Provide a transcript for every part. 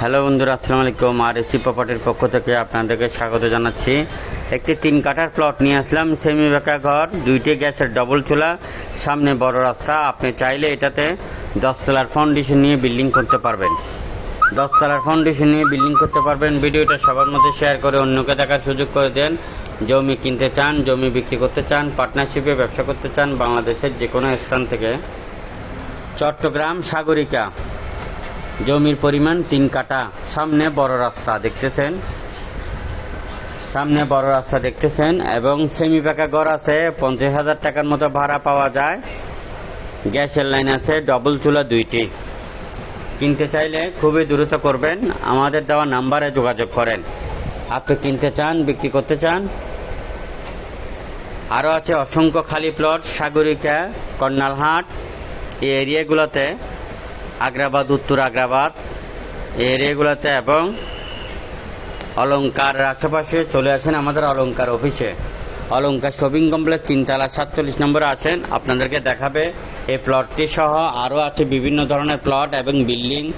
Hello বন্ধুরা, আসসালামু আলাইকুম। আর এসি প্রপার্টির পক্ষ থেকে আপনাদেরকে স্বাগত জানাচ্ছি। একটি তিন কাঠার প্লট নিয়ে আসলাম সেমি বেকা ঘর, দুইটি গ্যাসের ডবল চুলা, সামনে বড় রাস্তা। আপনি চাইলে এটাতে দশতলার ফাউন্ডেশন নিয়ে বিল্ডিং করতে পারবেন। দশতলার ফাউন্ডেশন নিয়ে বিল্ডিং করতে পারবেন। ভিডিওটা সবার মধ্যে শেয়ার করে অন্যকে দেখার সুযোগ করে দেন। জমি কিনতে চান, জমি বিক্রি করতে চান পার্টনারশিপে ব্যবসা করতে চান, বাংলাদেশের যে কোনো স্থান থেকে। চট্টগ্রাম সাগরিকা। জমির পরিমাণ তিন কাটা। সামনে বড় রাস্তা দেখতেছেন। সামনে বড় রাস্তা দেখতেছেন এবং সেমি পাকা ঘর আছে। পঞ্চাশ হাজার টাকার মতো ভাড়া পাওয়া যায়। গ্যাসের লাইন আছে ডবল চুলা দুইটি। কিনতে চাইলে খুবই দ্রুত করবেন। আমাদের দেওয়া নাম্বারে যোগাযোগ করেন। আপনি কিনতে চান, বিক্রি করতে চান আরও আছে অসংখ্য খালি প্লট সাগরিকা, কর্নালহাট, এই এরিয়াগুলোতে আগ্রাবাদ, উত্তর আগ্রাবাদ, এই এরিয়াগুলোতে এবং অলংকার আশেপাশে চলে আসেন আমাদের অলংকার অফিসে। অলংকার শপিং কমপ্লেক্স, তিনতলা সাতচল্লিশ নম্বরে আছেন। আপনাদেরকে দেখাবে এই প্লটটি সহ আরও আছে বিভিন্ন ধরনের প্লট এবং বিল্ডিং।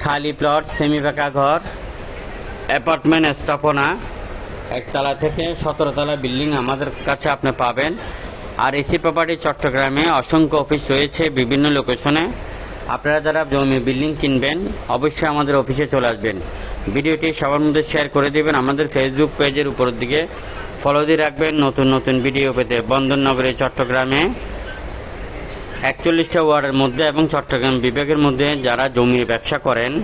খালি প্লট সেমি পাকা ঘর, অ্যাপার্টমেন্ট স্থাপনা। একতলা থেকে সতেরোতলা বিল্ডিং আমাদের কাছে আপনি পাবেন। আর এসি প্রপার্টি চট্টগ্রামে অসংখ্য অফিস রয়েছে বিভিন্ন লোকেশনে। আপনারা যারা জমি, বিল্ডিং কিনবেন, অবশ্যই আমাদের অফিসে চলে আসবেন। ভিডিওটি সবার মধ্যে শেয়ার করে দেবেন। আমাদের ফেসবুক পেজের উপরের দিকে ফলো দিয়ে রাখবেন। নতুন নতুন ভিডিও পেতে বন্দরনগরে, চট্টগ্রামে একচল্লিশটা ওয়ার্ডের মধ্যে এবং চট্টগ্রাম বিভাগের মধ্যে যারা জমির ব্যবসা করেন,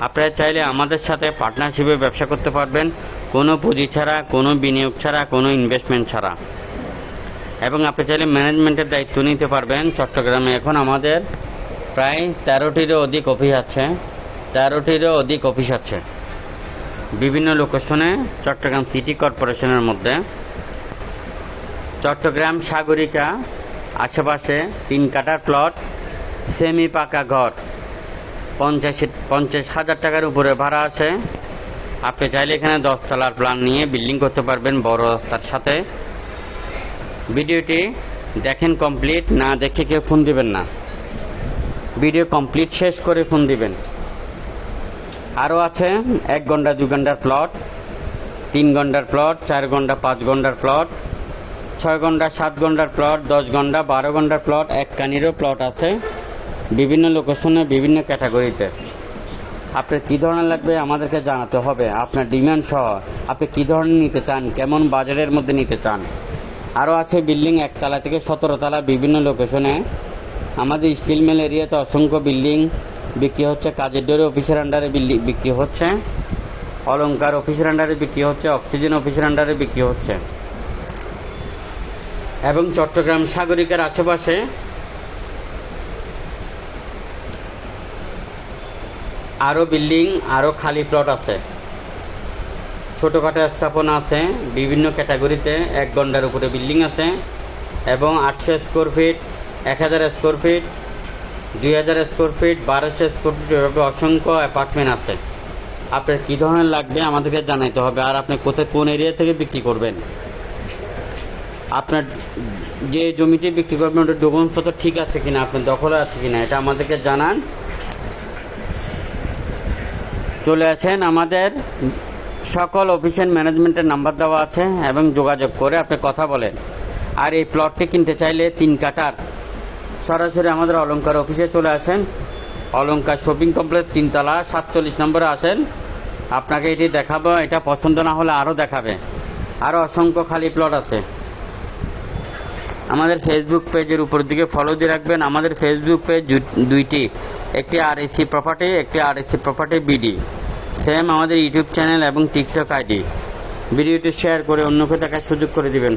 আপনারা চাইলে আমাদের সাথে পার্টনারশিপে ব্যবসা করতে পারবেন। কোনো পুঁজি ছাড়া, কোনো বিনিয়োগ ছাড়া, কোনো ইনভেস্টমেন্ট ছাড়া। এবং আপনি চাইলে ম্যানেজমেন্টের দায়িত্ব নিতে পারবেন। চট্টগ্রামে এখন আমাদের প্রায় তেরোটিরও অধিক অফিস আছে, তেরোটিরও অধিক অফিস আছে। বিভিন্ন লোকেশনে চট্টগ্রাম সিটি কর্পোরেশনের মধ্যে। চট্টগ্রাম সাগরিকা, আশেপাশে তিন কাটার প্লট, সেমি পাকা ঘর। পঞ্চাশ পঞ্চাশ হাজার টাকার উপরে ভাড়া আছে। আপনি চাইলে এখানে দশতলার প্ল্যান নিয়ে বিল্ডিং করতে পারবেন বড় রাস্তার সাথে। ভিডিওটি দেখেন কমপ্লিট না দেখে কেউ ফোন দিবেন না। ভিডিও কমপ্লিট শেষ করে ফোন দিবেন। আরও আছে, এক ঘণ্টা দু ঘণ্টার প্লট, তিন ঘণ্টার প্লট, চার ঘণ্টা, পাঁচ ঘণ্টার প্লট, ছয় ঘণ্টা, সাত ঘণ্টার প্লট, দশ ঘণ্টা, বারো ঘণ্টার প্লট, এক কানিরও প্লট আছে। বিভিন্ন লোকেশনে, বিভিন্ন ক্যাটাগরিতে। আপনার কী ধরনের লাগবে আমাদেরকে জানাতে হবে? আপনার ডিমান্ড সহ। আপনি কী ধরনের নিতে চান? কেমন বাজারের মধ্যে নিতে চান? আরও আছে, বিল্ডিং একতলা থেকে সতেরো তলা বিভিন্ন লোকেশনে। আমাদের স্টিল মিল এরিয়াতে অসংখ্য বিল্ডিং বিক্রি হচ্ছে, কাজের ডোরে অফিসের আন্ডারে বিল্ডিং বিক্রি হচ্ছে, অলংকার অফিসের আন্ডারে বিক্রি হচ্ছে অক্সিজেন অফিসের আন্ডারে বিক্রি হচ্ছে। এবং চট্টগ্রাম সাগরিকার আশেপাশে আরও বিল্ডিং আরও খালি প্লট আছে। ছোটোখাটো স্থাপনা আছে, বিভিন্ন ক্যাটাগরিতে এক ঘণ্টার উপরে বিল্ডিং আছে। এবং আটশো স্কোয়ার ফিট এক হাজার স্কোয়ার ফিট দুই হাজার স্কোয়ার ফিট বারোশো স্কোয়ার ফিট এভাবে অসংখ্য অ্যাপার্টমেন্ট আছে। আপনার কী ধরনের লাগবে আমাদেরকে জানাইতে হবে আর আপনি কোথায় কোন এরিয়া থেকে বিক্রি করবেন? আপনার যে জমিতে বিক্রি করবেন ওটা ডকুমেন্টস ঠিক আছে কিনা, আপনার দখলে আছে কিনা, এটা আমাদেরকে জানান। চলে আসেন আমাদের সকল অফিসের ম্যানেজমেন্টের নাম্বার দেওয়া আছে এবং যোগাযোগ করে আপনি কথা বলেন। আর এই প্লটটি কিনতে চাইলে তিন কাটার। সরাসরি আমাদের অলঙ্কার অফিসে চলে আসেন। অলংকার শপিং কমপ্লেক্স তিনতলা, সাতচল্লিশ নম্বরে আসেন। আপনাকে এটি দেখাবো, এটা পছন্দ না হলে আরও দেখাবে। আরও অসংখ্য খালি প্লট আছে। আমাদের ফেসবুক পেজের উপর দিকে ফলো দিয়ে রাখবেন। আমাদের ফেসবুক পেজ দুইটি, একটি আর এসি প্রপার্টি একটি R AC property BD same আমাদের ইউটিউব চ্যানেল এবং টিকটক আইডি ভিডিওটি শেয়ার করে অন্যকে দেখার সুযোগ করে দিবেন।